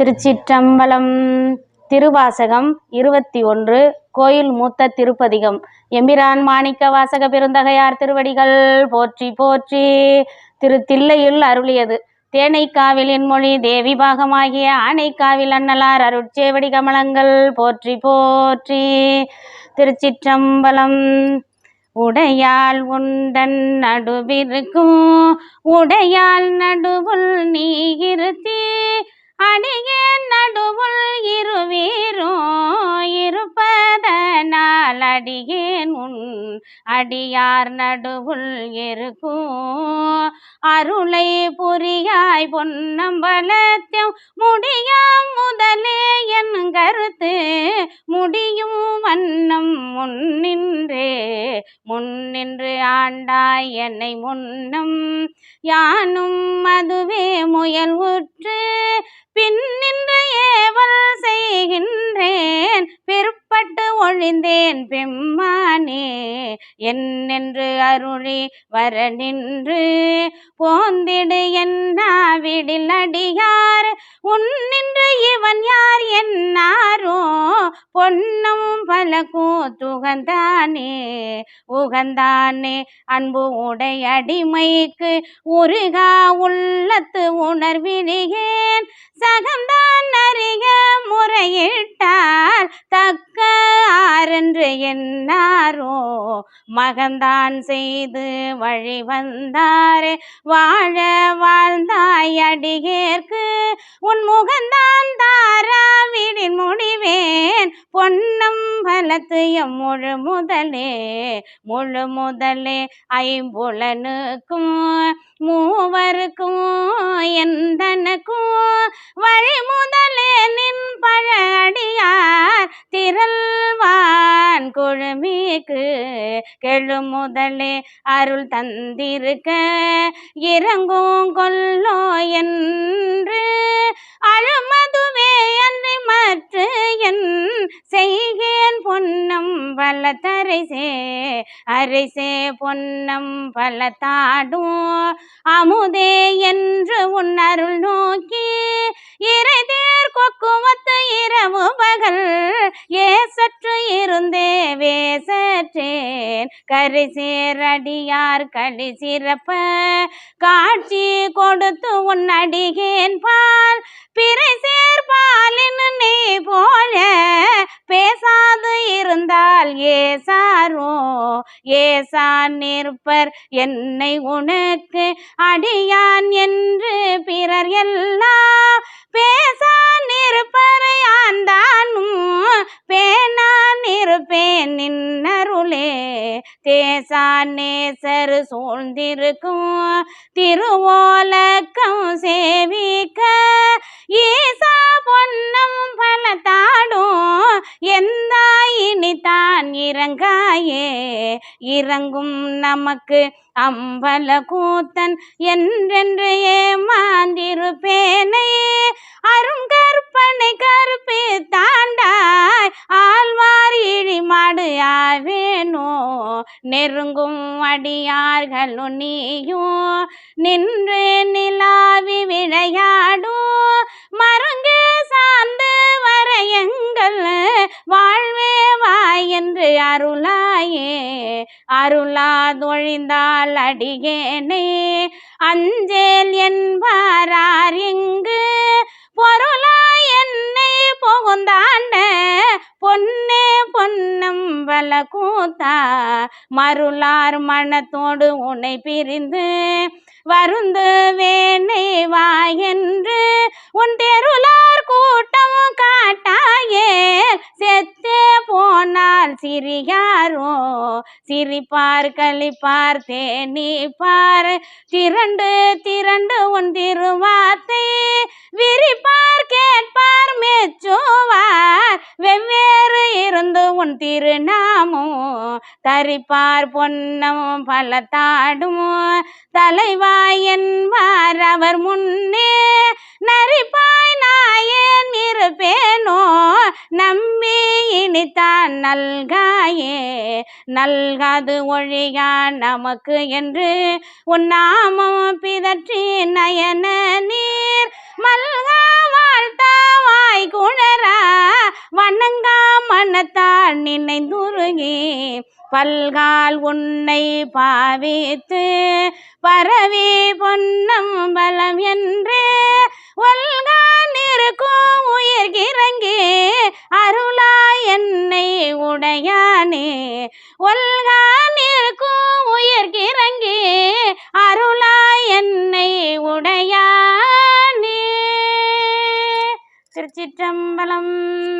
திருச்சிற்றம்பலம் திருவாசகம் இருபத்தி ஒன்று கோயில் மூத்த திருப்பதிகம். எம்பிரான் மாணிக்க வாசக பெருந்தகையார் திருவடிகள் போற்றி போற்றி திருத்தில்லையில் அருளியது. தேனைக்காவிலின் மொழி தேவி பாகமாகிய ஆனைக்காவில் அன்னலார் அருட்சேவடி கமலங்கள் போற்றி போற்றி திருச்சிற்றம்பலம். உடையால் உண்டன் நடுவிருக்கும் உடையால் நடுவுள் நீ இருத்தி அடியே நடுவுள் இருவீரும் இருப்பதனால் அடியேன் உன் அடியார் நடுவுள் இருக்கும் அருளை புரியாய் பொன்னம்பலத்தம் முடியாம் முதலே என் கருத்து. முடியும் வண்ணம் முன்னின்றே. முன்னின்று ஆண்டாய் என்னை முன்னம். யானும் அதுவே முயல் உற்று. பின்னின்று ஏவல் செய்கின்றேன். பட்டு ஒழிந்தேன் பெம்மானே என்னென்று அருளி வர நின்று? போந்திடு என்னாவிடில் அடியார்? உன்னின்று இவன் யார் என்னாரோ? பொன்னும் பல கூத்துகந்தானே உகந்தானே அன்பு உடை அடிமைக்கு உருகா உள்ளத்து உணர்விழியேன். சகந்தான் அறிய முறையிட்டார். என்று என்னாரோ? மகந்தான் செய்து வழி வந்தாரே. வாழ வாழ்ந்தாய் அடிகேற்கு. உன் முகந்தான் தாராவிடின் முடிவேன். பொன்னம் பலத்து முழு முதலே. முழு முதலே ஐம்புலனுக்கும் மூவருக்கும் எந்தனுக்கும். கெழு முதலே அருள் தந்திருக்க. இறங்கும் கொல்லோ என்று அழுமதுவே அன்றி மற்ற என் செய்கேன் பொன்னம் பல அரிசே பொன்னம் பல தாடும் அமுதே என்று உன் அருள் நோக்கி. இறைதேர் கொக்குவத்து கரு சேரடியார் களி சிறப்ப காட்சி கொடுத்து உன் அடிகேன் பால். பிறை சேர்பாலின் நீ போல பேசாது இருந்தால் ஏசாரோ ஏசான் நிற்பர் என்னை உனக்கு அடியான் என்று பிறர் எல்லாம் பேசான் நிற்பர் யான் தானும் பேனா தேசான் நேசர் சூழ்ந்திருக்கும். திருவோலக்கம் சேவிக்க ஈசா பொன்னம் பல தாடும். எந்த இனிதான் இறங்காயே? இறங்கும் நமக்கு அம்பல கூத்தன் என்றென்று ஏமாந்திருப்பேனே. அருங்கற்பனை கருப்பி தாண்டாய். ஆழ்வார் இழிமாடு ஆவேனோ நெருங்கும் அடியார்களும் நீயும் நின்று நிலாவி விளையாடும். மருங்கு சார்ந்து வர எங்கள் வாழ்வே வாய் என்று அருளாயே. அருளாதொழிந்தால் அடியேனே. அஞ்சேல் என்பாரா மருளார் மனத்தோடு உன்னை பிரிந்து வருந்து வேணை வா என்று உன் தெருளார் கூட்டம் காட்டாயே. செத்தே போனால் சிறியாரோ? சிரிப்பார் கழிப்பார் தேனிப்பார். திரண்டு திரண்டு உன் திருவாத்தை விரிப்பார் கேட்பார் மெச்சுவார் வெவ்வேறு இருந்து உன் திரு தரிப்பார் பொன்னம் பல தாடும் தலைவாய் என்பார் அவர் முன்னே. நரிப்பாய் நாயேன் இருப்பேனோ நம்பி இனித்தான் நல்காயே. நல்காது ஒழியா நமக்கு என்று. உன் நாமம் பிதற்றி நயன நீர். மல்கா வாழ்த்தாவாய் குழரா வன் மனத்தால் வாழ்த்தா பல்கால் உன்னை பாவித்து பரவி பொன்னம்பலம் என்று. ஒல்கான் இருக்கும் உயிர்கிறங்கி அருளாய் என்னை உடையானே. ஒல்கான் இருக்கும் உயிர்கிறங்கி அருளா என்னை உடையானே. திருச்சிற்றம்பலம்